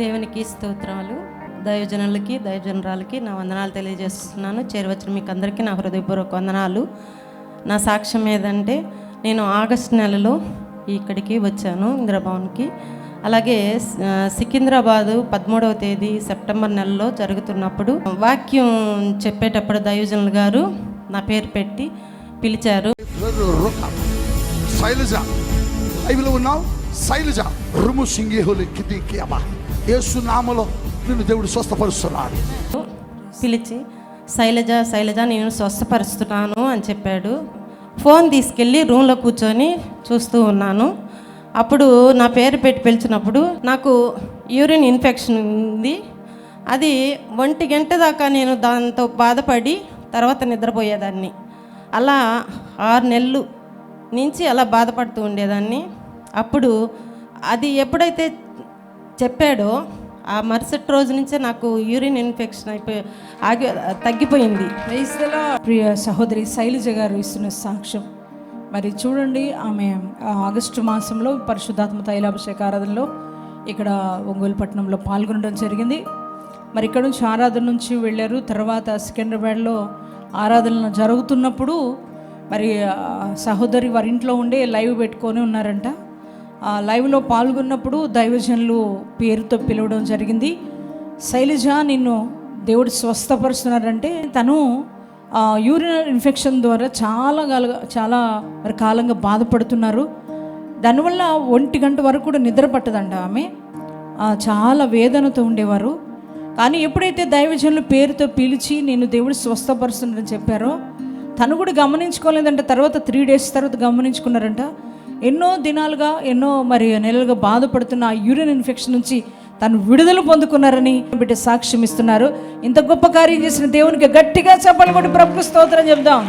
దేవునికి స్తోత్రాలు దైవజనులకి దైవజనరాలకి నా వందనాలు తెలియజేస్తున్నాను. చేరవచ్చిన మీకు అందరికీ నా హృదయపూర్వక వందనాలు. నా సాక్ష్యం ఏదంటే నేను ఆగస్ట్ నెలలో ఇక్కడికి వచ్చాను ఇంద్రభవన్కి. అలాగే సికింద్రాబాదు పదమూడవ తేదీ సెప్టెంబర్ నెలలో జరుగుతున్నప్పుడు వాక్యం చెప్పేటప్పుడు దయోజనులు గారు నా పేరు పెట్టి పిలిచారు. రొక శైలజ. లైవ్లో ఉన్నావు? శైలజ. రుము సింగేహులి కిది కియమా యేసు నిన్ను దేవుడు స్వస్థపరుస్తున్నాడు. పిలిచి శైలజ శైలజ నేను స్వస్థపరుస్తున్నాను అని చెప్పాడు. ఫోన్ తీసుకెళ్ళి రూమ్లో కూర్చొని చూస్తూ ఉన్నాను. అప్పుడు నా పేరు పెట్టి పిలిచినప్పుడు నాకు యూరిన్ ఇన్ఫెక్షన్ ఉంది. అది ఒంటి గంట దాకా నేను దాంతో బాధపడి తర్వాత నిద్రపోయేదాన్ని. అలా ఆరు నెలలు నుంచి అలా బాధపడుతూ ఉండేదాన్ని. అప్పుడు అది ఎప్పుడైతే చెప్పాడో ఆ మరుసటి రోజు నుంచే నాకు యూరిన్ ఇన్ఫెక్షన్ అయిపోయి ఆగి తగ్గిపోయింది. ప్రియ సహోదరి శైలజ గారు ఇస్తున్న సాక్ష్యం. మరి చూడండి ఆమె ఆగస్టు మాసంలో పరిశుద్ధాత్మ తైలాభిషేక ఆరాధనలో ఇక్కడ ఒంగోలు పట్టణంలో పాల్గొనడం జరిగింది. మరి ఇక్కడ నుంచి ఆరాధన నుంచి వెళ్ళారు. తర్వాత సికింద్రాబాద్లో ఆరాధన జరుగుతున్నప్పుడు మరి సహోదరి వారింట్లో ఉండే లైవ్ పెట్టుకొని ఉన్నారంట. లైవ్లో పాల్గొన్నప్పుడు దైవజనులు పేరుతో పిలవడం జరిగింది. శైలజ నిన్ను దేవుడు స్వస్థపరుస్తున్నారంటే తను యూరినల్ ఇన్ఫెక్షన్ ద్వారా చాలా కాల చాలా కాలంగా బాధపడుతున్నారు. దానివల్ల ఒంటి గంట వరకు కూడా నిద్ర పట్టదంట ఆమె. చాలా వేదనతో ఉండేవారు. కానీ ఎప్పుడైతే దైవజనులు పేరుతో పిలిచి నేను దేవుడు స్వస్థపరుస్తున్నారని చెప్పారో తను కూడా గమనించుకోలేదంటే. తర్వాత త్రీ డేస్ తర్వాత గమనించుకున్నారంట. ఎన్నో దినాలుగా ఎన్నో మరి నెలలుగా బాధపడుతున్న ఆ యూరిన్ ఇన్ఫెక్షన్ నుంచి తను విడుదల పొందుకున్నారని బిడ్డ సాక్ష్యం ఇస్తున్నారు. ఇంత గొప్ప కార్యం చేసిన దేవునికి గట్టిగా చెప్పాలి కూడా ప్రభుత్వ స్తోత్రం చెప్దాం.